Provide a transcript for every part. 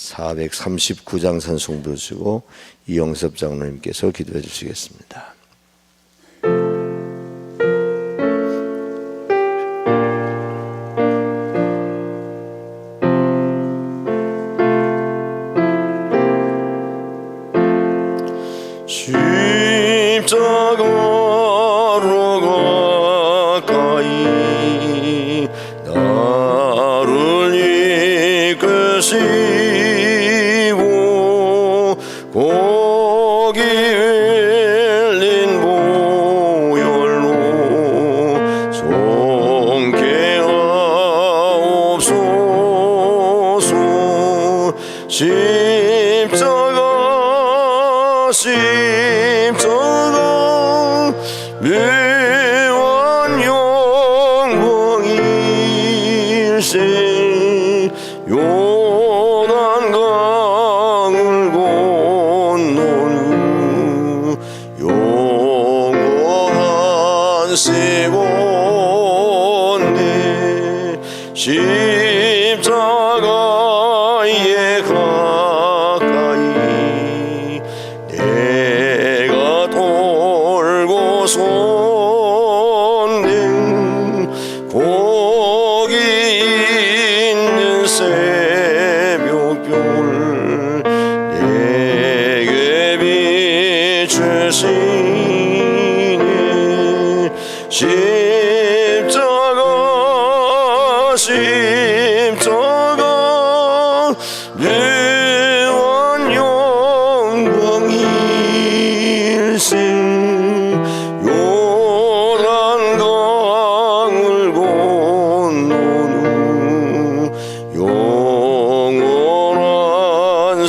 439장 찬송 부르시고 이영섭 장로님께서 기도해 주시겠습니다. 영원한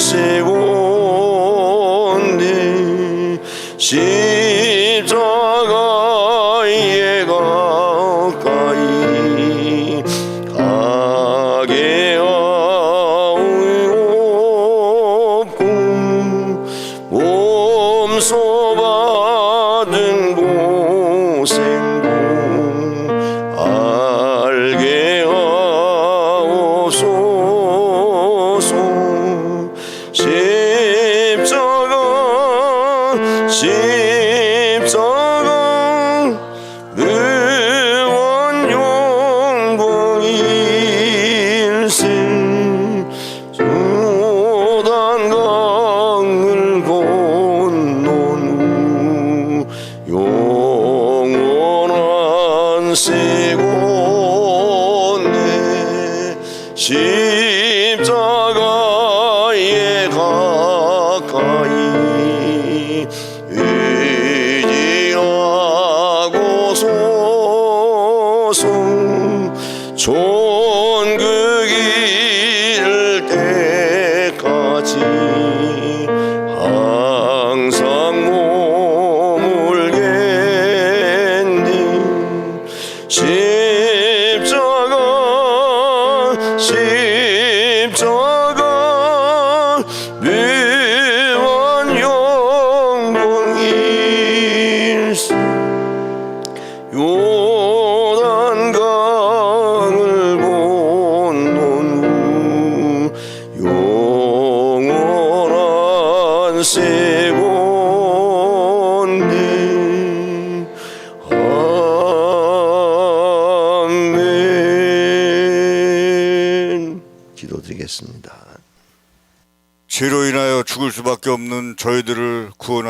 영 영원한 세곤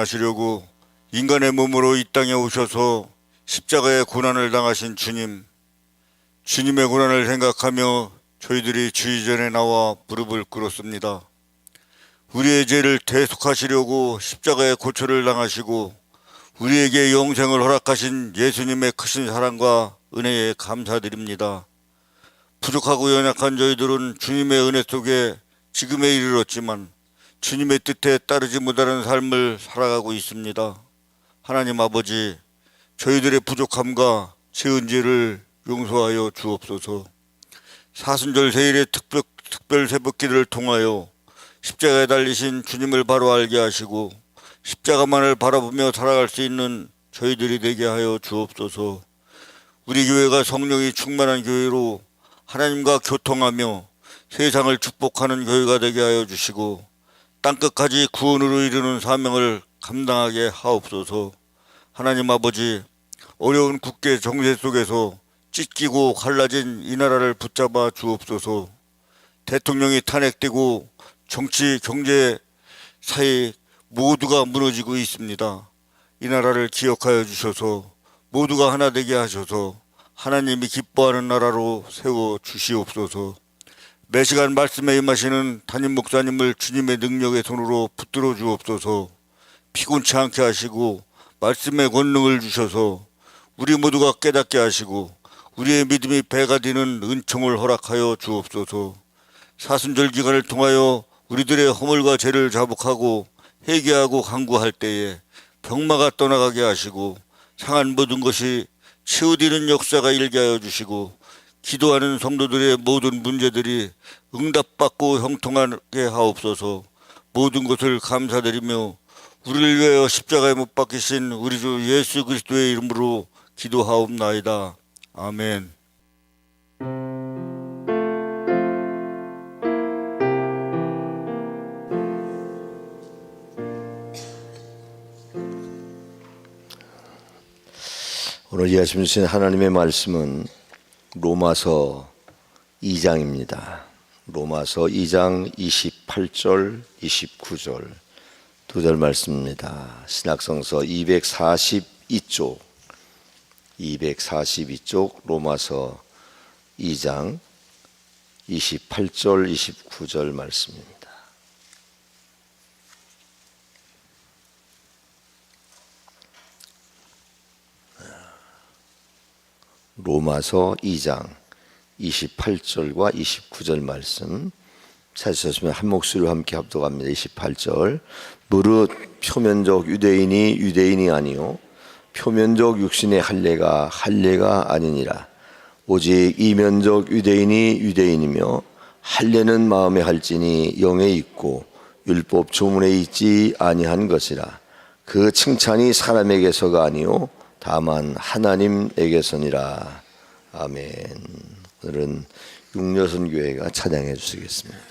구원하시려고 인간의 몸으로 이 땅에 오셔서 십자가의 고난을 당하신 주님, 주님의 고난을 생각하며 저희들이 주의 전에 나와 무릎을 꿇었습니다. 우리의 죄를 대속하시려고 십자가의 고초를 당하시고 우리에게 영생을 허락하신 예수님의 크신 사랑과 은혜에 감사드립니다. 부족하고 연약한 저희들은 주님의 은혜 속에 지금에 이르렀지만 주님의 뜻에 따르지 못하는 삶을 살아가고 있습니다. 하나님 아버지, 저희들의 부족함과 죄은 죄를 용서하여 주옵소서. 사순절 세일의 특별, 특별 새벽기를 통하여 십자가에 달리신 주님을 바로 알게 하시고 십자가만을 바라보며 살아갈 수 있는 저희들이 되게 하여 주옵소서. 우리 교회가 성령이 충만한 교회로 하나님과 교통하며 세상을 축복하는 교회가 되게 하여 주시고 땅끝까지 구원으로 이르는 사명을 감당하게 하옵소서. 하나님 아버지 어려운 국계 정세 속에서 찢기고 갈라진 이 나라를 붙잡아 주옵소서. 대통령이 탄핵되고 정치 경제 사회 모두가 무너지고 있습니다. 이 나라를 기억하여 주셔서 모두가 하나 되게 하셔서 하나님이 기뻐하는 나라로 세워 주시옵소서. 매 시간 말씀에 임하시는 담임 목사님을 주님의 능력의 손으로 붙들어 주옵소서. 피곤치 않게 하시고 말씀의 권능을 주셔서 우리 모두가 깨닫게 하시고 우리의 믿음이 배가 되는 은총을 허락하여 주옵소서. 사순절 기간을 통하여 우리들의 허물과 죄를 자복하고 회개하고 간구할 때에 병마가 떠나가게 하시고 상한 모든 것이 치유되는 역사가 일게 하여 주시고 기도하는 성도들의 모든 문제들이 응답받고 형통하게 하옵소서 모든 것을 감사드리며 우리를 위하여 십자가에 못 박히신 우리 주 예수 그리스도의 이름으로 기도하옵나이다. 아멘. 오늘 이하심 주신 하나님의 말씀은 로마서 2장입니다. 로마서 2장 28절, 29절 두 절 말씀입니다. 신학성서 242쪽 242쪽 로마서 2장 28절, 29절 말씀입니다. 로마서 2장 28절과 29절 말씀. 찾으셨으면 한 목소리로 함께 합독합니다. 28절. 무릇 표면적 유대인이 유대인이 아니요. 표면적 육신의 할례가 할례가 아니니라. 오직 이면적 유대인이 유대인이며 할례는 마음에 할지니 영에 있고 율법 조문에 있지 아니한 것이라. 그 칭찬이 사람에게서가 아니요 다만 하나님에게서니라 아멘 오늘은 육려선 교회가 찬양해 주시겠습니다.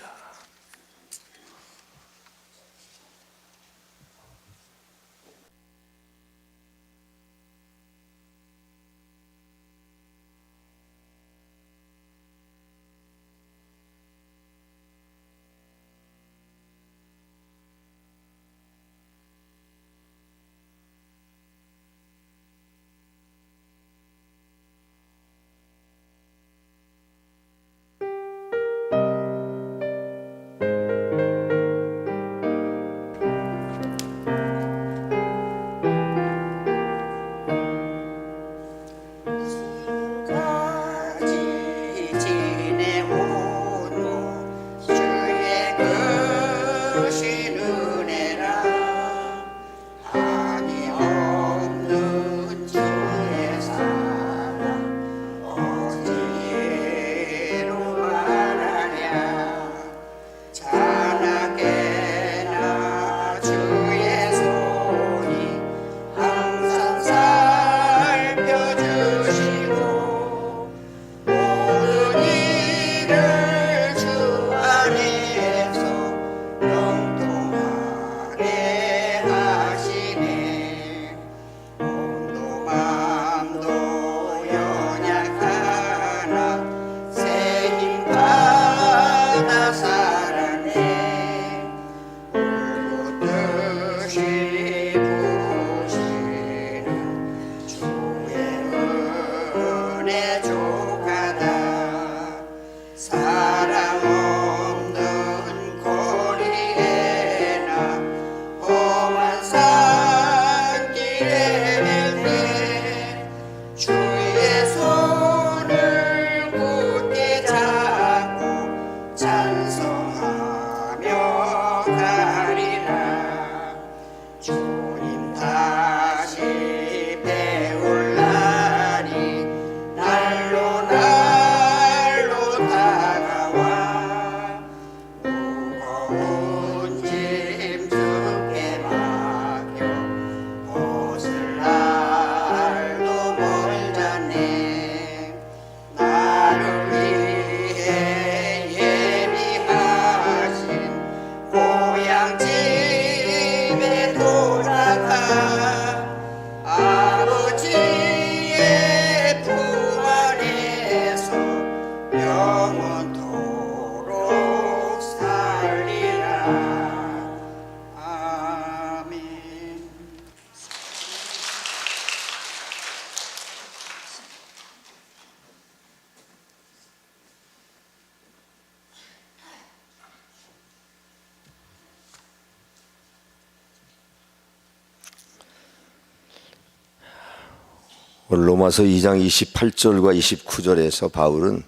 로마서 2장 28절과 29절에서 바울은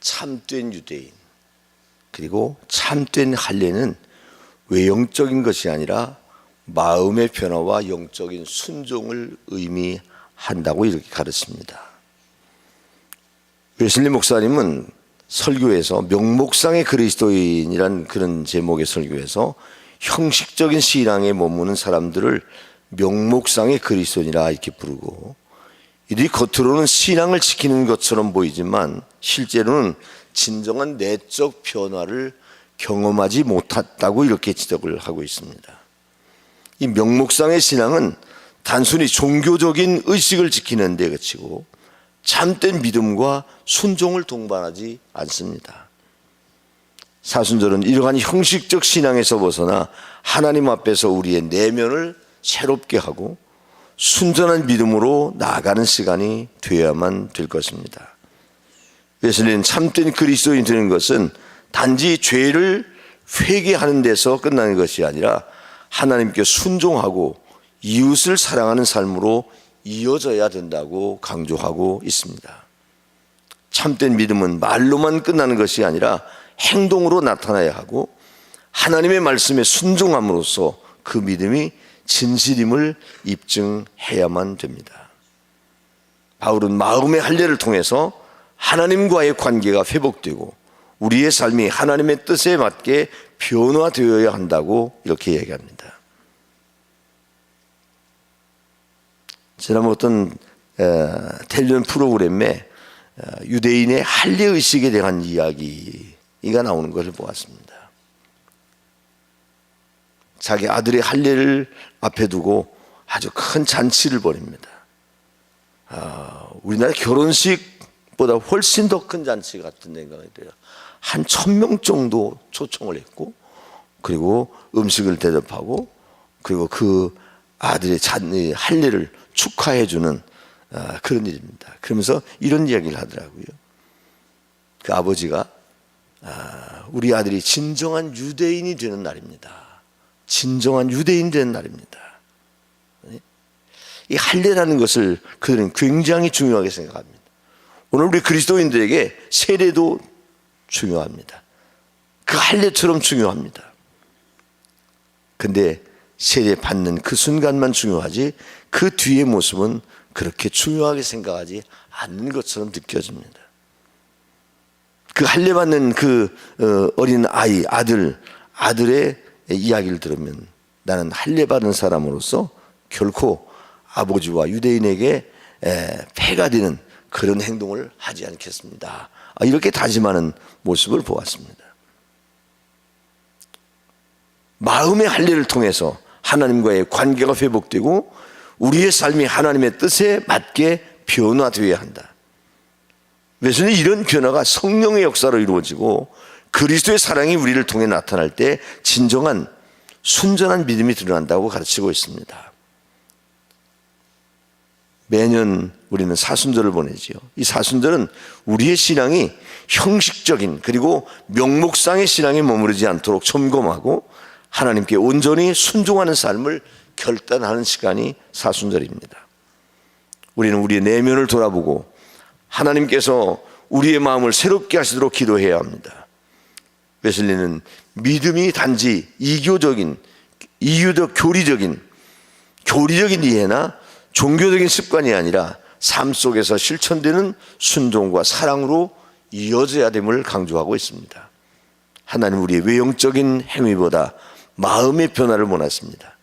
참된 유대인 그리고 참된 할례는 외형적인 것이 아니라 마음의 변화와 영적인 순종을 의미한다고 이렇게 가르칩니다. 웨슬리 목사님은 설교에서 명목상의 그리스도인이란 그런 제목의 설교에서 형식적인 신앙에 머무는 사람들을 명목상의 그리스도인이라 이렇게 부르고 이들이 겉으로는 신앙을 지키는 것처럼 보이지만 실제로는 진정한 내적 변화를 경험하지 못했다고 이렇게 지적을 하고 있습니다. 이 명목상의 신앙은 단순히 종교적인 의식을 지키는 데 그치고 참된 믿음과 순종을 동반하지 않습니다. 사순절은 이러한 형식적 신앙에서 벗어나 하나님 앞에서 우리의 내면을 새롭게 하고 순전한 믿음으로 나아가는 시간이 되어야만 될 것입니다. 웨슬리는 참된 그리스도인 되는 것은 단지 죄를 회개하는 데서 끝나는 것이 아니라 하나님께 순종하고 이웃을 사랑하는 삶으로 이어져야 된다고 강조하고 있습니다. 참된 믿음은 말로만 끝나는 것이 아니라 행동으로 나타나야 하고 하나님의 말씀에 순종함으로써 그 믿음이 진실임을 입증해야만 됩니다. 바울은 마음의 할례를 통해서 하나님과의 관계가 회복되고 우리의 삶이 하나님의 뜻에 맞게 변화되어야 한다고 이렇게 얘기합니다. 지난번 어떤 에, 텔레비전 프로그램에 어, 유대인의 할례 의식에 대한 이야기가 나오는 것을 보았습니다. 자기 아들의 할례를 앞에 두고 아주 큰 잔치를 벌입니다. 아, 우리나라 결혼식보다 훨씬 더 큰 잔치 같은 생각이 들어요. 한 천 명 정도 초청을 했고, 그리고 음식을 대접하고, 그리고 그 아들의 잔, 이 할례를 축하해주는 아, 그런 일입니다. 그러면서 이런 이야기를 하더라고요. 그 아버지가 아, 우리 아들이 진정한 유대인이 되는 날입니다. 진정한 유대인 되는 날입니다. 이 할례라는 것을 그들은 굉장히 중요하게 생각합니다. 오늘 우리 그리스도인들에게 세례도 중요합니다. 그 할례처럼 중요합니다. 근데 세례 받는 그 순간만 중요하지 그 뒤의 모습은 그렇게 중요하게 생각하지 않는 것처럼 느껴집니다. 그 할례 받는 그 어, 어린 아이 아들 아들의 이야기를 들으면 나는 할례 받은 사람으로서 결코 아버지와 유대인에게 에, 폐가 되는 그런 행동을 하지 않겠습니다. 아, 이렇게 다짐하는 모습을 보았습니다. 마음의 할례를 통해서 하나님과의 관계가 회복되고 우리의 삶이 하나님의 뜻에 맞게 변화되어야 한다. 왜냐하면 이런 변화가 성령의 역사로 이루어지고 그리스도의 사랑이 우리를 통해 나타날 때 진정한 순전한 믿음이 드러난다고 가르치고 있습니다. 매년 우리는 사순절을 보내지요. 이 사순절은 우리의 신앙이 형식적인 그리고 명목상의 신앙에 머무르지 않도록 점검하고 하나님께 온전히 순종하는 삶을 결단하는 시간이 사순절입니다. 우리는 우리의 내면을 돌아보고 하나님께서 우리의 마음을 새롭게 하시도록 기도해야 합니다. 웨슬리는 믿음이 단지 이교적인, 이유적 교리적인, 교리적인 이해나 종교적인 습관이 아니라 삶 속에서 실천되는 순종과 사랑으로 이어져야 됨을 강조하고 있습니다. 하나님 우리의 외형적인 행위보다 마음의 변화를 원하십니다.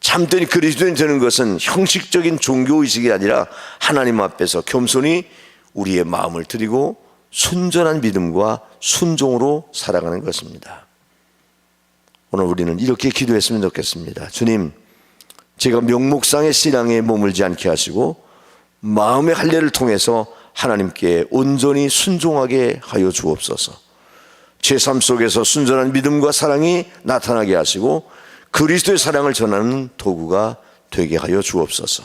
참된 그리스도인 되는 것은 형식적인 종교의식이 아니라 하나님 앞에서 겸손히 우리의 마음을 드리고 순전한 믿음과 순종으로 살아가는 것입니다. 오늘 우리는 이렇게 기도했으면 좋겠습니다. 주님, 제가 명목상의 신앙에 머물지 않게 하시고 마음의 할례를 통해서 하나님께 온전히 순종하게 하여 주옵소서. 제 삶 속에서 순전한 믿음과 사랑이 나타나게 하시고 그리스도의 사랑을 전하는 도구가 되게 하여 주옵소서.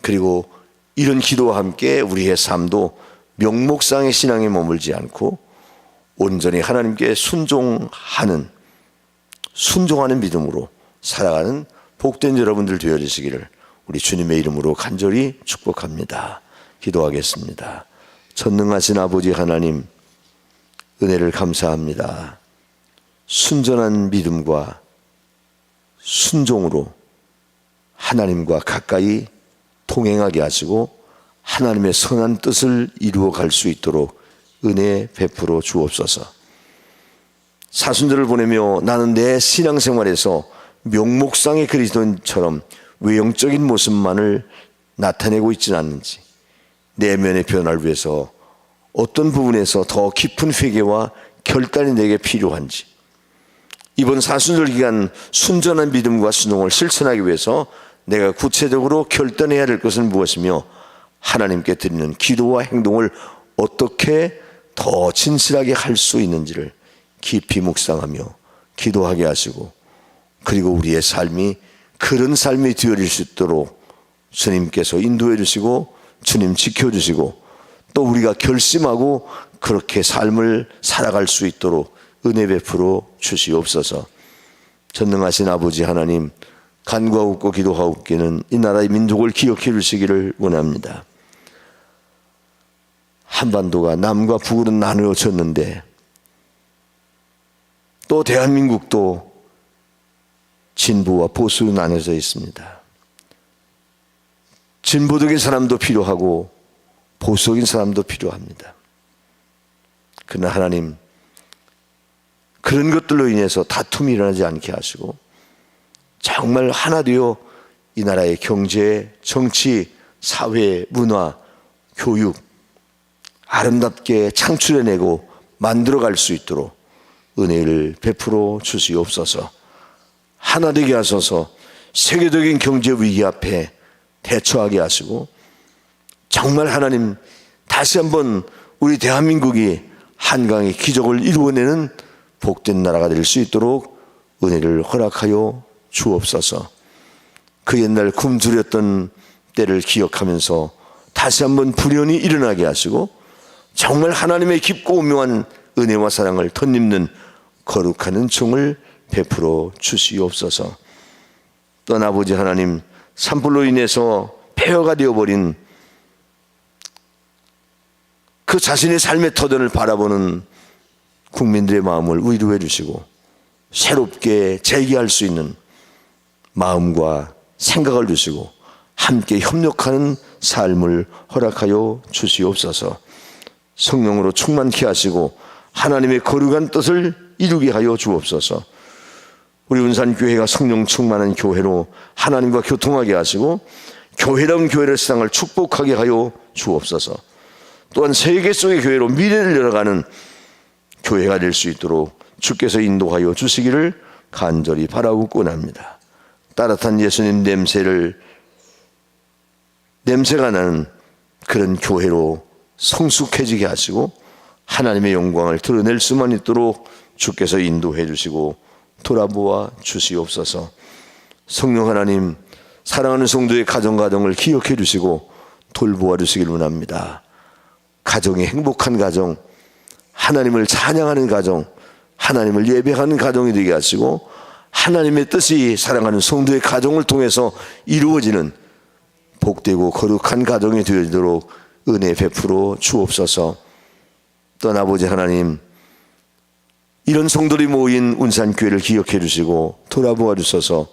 그리고 이런 기도와 함께 우리의 삶도 명목상의 신앙에 머물지 않고 온전히 하나님께 순종하는 순종하는 믿음으로 살아가는 복된 여러분들 되어주시기를 우리 주님의 이름으로 간절히 축복합니다. 기도하겠습니다. 전능하신 아버지 하나님, 은혜를 감사합니다. 순전한 믿음과 순종으로 하나님과 가까이 통행하게 하시고 하나님의 선한 뜻을 이루어 갈 수 있도록 은혜 베풀어 주옵소서. 사순절을 보내며 나는 내 신앙생활에서 명목상의 그리스도인처럼 외형적인 모습만을 나타내고 있지는 않는지 내면의 변화를 위해서 어떤 부분에서 더 깊은 회개와 결단이 내게 필요한지 이번 사순절 기간 순전한 믿음과 순종을 실천하기 위해서 내가 구체적으로 결단해야 될 것은 무엇이며 하나님께 드리는 기도와 행동을 어떻게 더 진실하게 할 수 있는지를 깊이 묵상하며 기도하게 하시고 그리고 우리의 삶이 그런 삶이 되어질 수 있도록 주님께서 인도해 주시고 주님 지켜 주시고 또 우리가 결심하고 그렇게 삶을 살아갈 수 있도록 은혜 베풀어 주시옵소서. 전능하신 아버지 하나님 간과하고 기도하옵기는 이 나라의 민족을 기억해 주시기를 원합니다. 한반도가 남과 북으로 나누어졌는데 또 대한민국도 진보와 보수로 나눠져 있습니다. 진보적인 사람도 필요하고 보수적인 사람도 필요합니다. 그러나 하나님 그런 것들로 인해서 다툼이 일어나지 않게 하시고 정말 하나 되어 이 나라의 경제, 정치, 사회, 문화, 교육 아름답게 창출해내고 만들어갈 수 있도록 은혜를 베풀어 주시옵소서. 하나 되게 하소서. 세계적인 경제 위기 앞에 대처하게 하시고 정말 하나님 다시 한번 우리 대한민국이 한강의 기적을 이루어내는 복된 나라가 될 수 있도록 은혜를 허락하여 주옵소서. 그 옛날 굶주렸던 때를 기억하면서 다시 한번 불연이 일어나게 하시고 정말 하나님의 깊고 오묘한 은혜와 사랑을 덧입는 거룩한 은총을 베풀어 주시옵소서. 아버지 하나님 산불로 인해서 폐허가 되어버린 그 자신의 삶의 터전을 바라보는 국민들의 마음을 위로해 주시고 새롭게 재기할 수 있는 마음과 생각을 주시고 함께 협력하는 삶을 허락하여 주시옵소서. 성령으로 충만케 하시고 하나님의 거룩한 뜻을 이루게 하여 주옵소서. 우리 운산교회가 성령 충만한 교회로 하나님과 교통하게 하시고 교회다운 교회를 세상을 축복하게 하여 주옵소서. 또한 세계 속의 교회로 미래를 열어가는 교회가 될 수 있도록 주께서 인도하여 주시기를 간절히 바라고 권합니다. 따뜻한 예수님 냄새를 냄새가 나는 그런 교회로 성숙해지게 하시고 하나님의 영광을 드러낼 수만 있도록 주께서 인도해 주시고 돌아보아 주시옵소서. 성령 하나님 사랑하는 성도의 가정 가정을 기억해 주시고 돌보아 주시길 원합니다. 가정이 행복한 가정, 하나님을 찬양하는 가정, 하나님을 예배하는 가정이 되게 하시고 하나님의 뜻이 사랑하는 성도의 가정을 통해서 이루어지는 복되고 거룩한 가정이 되도록 은혜 베풀어 주옵소서. 아버지 하나님 이런 성도들이 모인 운산교회를 기억해 주시고 돌아보아 주셔서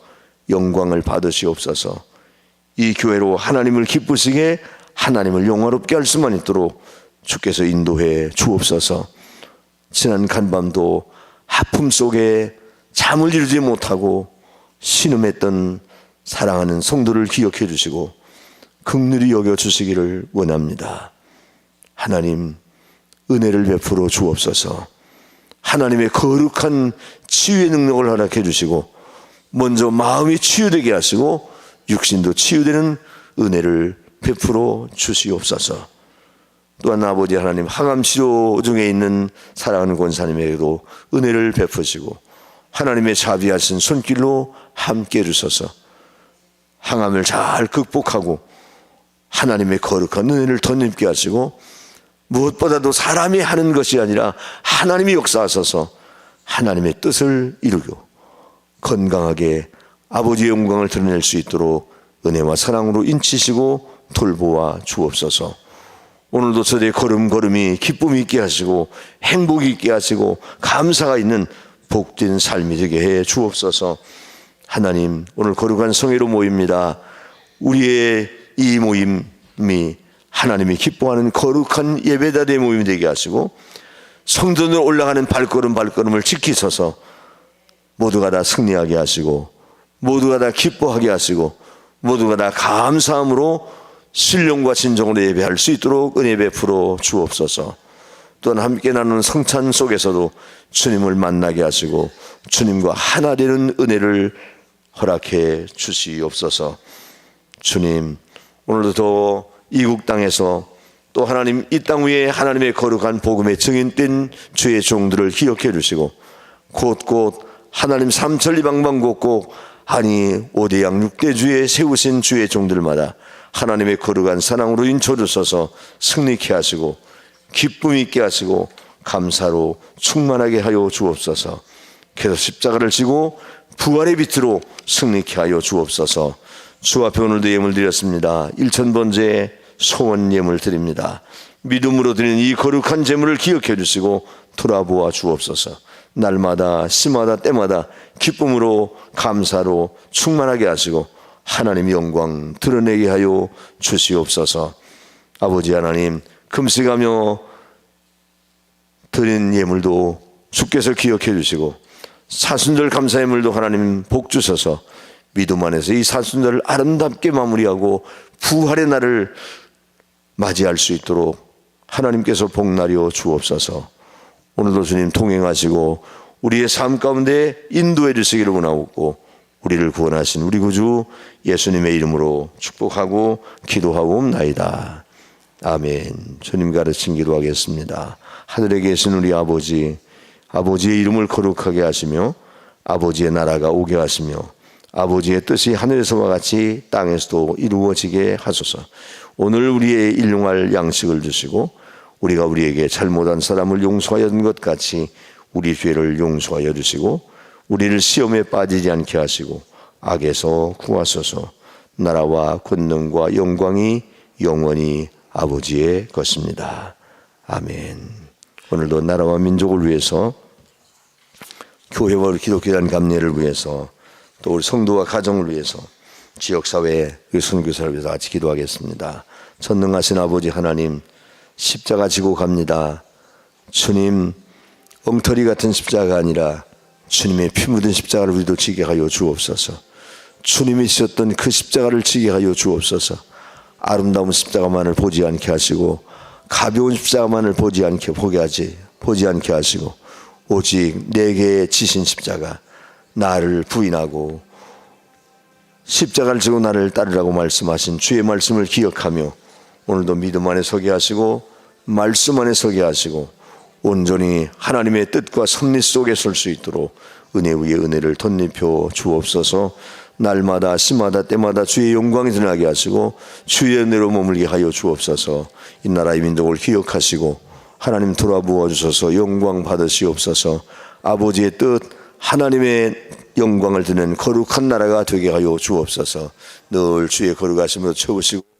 영광을 받으시옵소서. 이 교회로 하나님을 기쁘시게 하나님을 영화롭게 할 수만 있도록 주께서 인도해 주옵소서. 지난 간밤도 하품 속에 잠을 이루지 못하고 신음했던 사랑하는 성도를 기억해 주시고 극률이 여겨 주시기를 원합니다. 하나님 은혜를 베풀어 주옵소서. 하나님의 거룩한 치유의 능력을 허락해 주시고 먼저 마음이 치유되게 하시고 육신도 치유되는 은혜를 베풀어 주시옵소서. 또한 아버지 하나님 항암 치료 중에 있는 사랑하는 권사님에게도 은혜를 베푸시고 하나님의 자비하신 손길로 함께 해주셔서 항암을 잘 극복하고 하나님의 거룩한 은혜를 덧입게 하시고 무엇보다도 사람이 하는 것이 아니라 하나님이 역사하셔서 하나님의 뜻을 이루고 건강하게 아버지의 영광을 드러낼 수 있도록 은혜와 사랑으로 인치시고 돌보아 주옵소서. 오늘도 저의 걸음걸음이 기쁨이 있게 하시고 행복이 있게 하시고 감사가 있는 복된 삶이 되게 해 주옵소서. 하나님 오늘 거룩한 성회로 모입니다. 우리의 이 모임이 하나님이 기뻐하는 거룩한 예배자리의 모임이 되게 하시고 성전으로 올라가는 발걸음 발걸음을 지키셔서 모두가 다 승리하게 하시고 모두가 다 기뻐하게 하시고 모두가 다 감사함으로 신령과 진정으로 예배할 수 있도록 은혜 베풀어 주옵소서. 또한 함께 나누는 성찬 속에서도 주님을 만나게 하시고 주님과 하나 되는 은혜를 허락해 주시옵소서. 주님, 오늘도 더 이국 땅에서 또 하나님 이 땅 위에 하나님의 거룩한 복음의 증인된 주의 종들을 기억해 주시고 곳곳 하나님 삼천리 방방 곳곳 아니 오대양 육대주에 세우신 주의 종들마다 하나님의 거룩한 사랑으로 인쳐 주셔서 승리케 하시고 기쁨 있게 하시고 감사로 충만하게 하여 주옵소서. 계속 십자가를 지고 부활의 빛으로 승리케 하여 주옵소서. 주 앞에 오늘도 예물 드렸습니다. 일천번째 소원 예물 드립니다. 믿음으로 드리는 이 거룩한 제물을 기억해 주시고 돌아보아 주옵소서. 날마다 시마다 때마다 기쁨으로 감사로 충만하게 하시고 하나님 영광 드러내게 하여 주시옵소서. 아버지 하나님 금식하며 드린 예물도 주께서 기억해 주시고 사순절 감사 예물도 하나님 복 주셔서 믿음 안에서 이 사순절을 아름답게 마무리하고 부활의 날을 맞이할 수 있도록 하나님께서 복나려 주옵소서. 오늘도 주님 통행하시고 우리의 삶 가운데 인도해 주시기를 원하고 우리를 구원하신 우리 구주 예수님의 이름으로 축복하고 기도하고 옵나이다. 아멘. 주님 가르친 기도하겠습니다. 하늘에 계신 우리 아버지, 아버지의 이름을 거룩하게 하시며 아버지의 나라가 오게 하시며 아버지의 뜻이 하늘에서와 같이 땅에서도 이루어지게 하소서. 오늘 우리의 일용할 양식을 주시고 우리가 우리에게 잘못한 사람을 용서하였던 것 같이 우리 죄를 용서하여 주시고 우리를 시험에 빠지지 않게 하시고 악에서 구하소서. 나라와 권능과 영광이 영원히 아버지의 것입니다. 아멘. 오늘도 나라와 민족을 위해서 교회와 기독교단 감례를 위해서 또 우리 성도와 가정을 위해서 지역사회 그 선교사를 위해서 같이 기도하겠습니다. 전능하신 아버지 하나님 십자가 지고 갑니다. 주님 엉터리 같은 십자가 아니라 주님의 피 묻은 십자가를 우리도 지게 하여 주옵소서. 주님이 지셨던 그 십자가를 지게 하여 주옵소서. 아름다운 십자가만을 보지 않게 하시고 가벼운 십자가만을 보지 않게 보게 하지 보지 않게 하시고 오직 내게 지신 십자가 나를 부인하고 십자가를 지고 나를 따르라고 말씀하신 주의 말씀을 기억하며 오늘도 믿음 안에 서게 하시고 말씀 안에 서게 하시고 온전히 하나님의 뜻과 섭리 속에 설 수 있도록 은혜 위에 은혜를 덧입혀 주옵소서 날마다 시마다 때마다 주의 영광이 드러나게 하시고 주의 은혜로 머물게 하여 주옵소서. 이 나라의 민족을 기억하시고 하나님 돌아부어 주셔서 영광 받으시옵소서. 아버지의 뜻 하나님의 영광을 드는 거룩한 나라가 되게 하여 주옵소서. 늘 주의 거룩하심으로 채우시고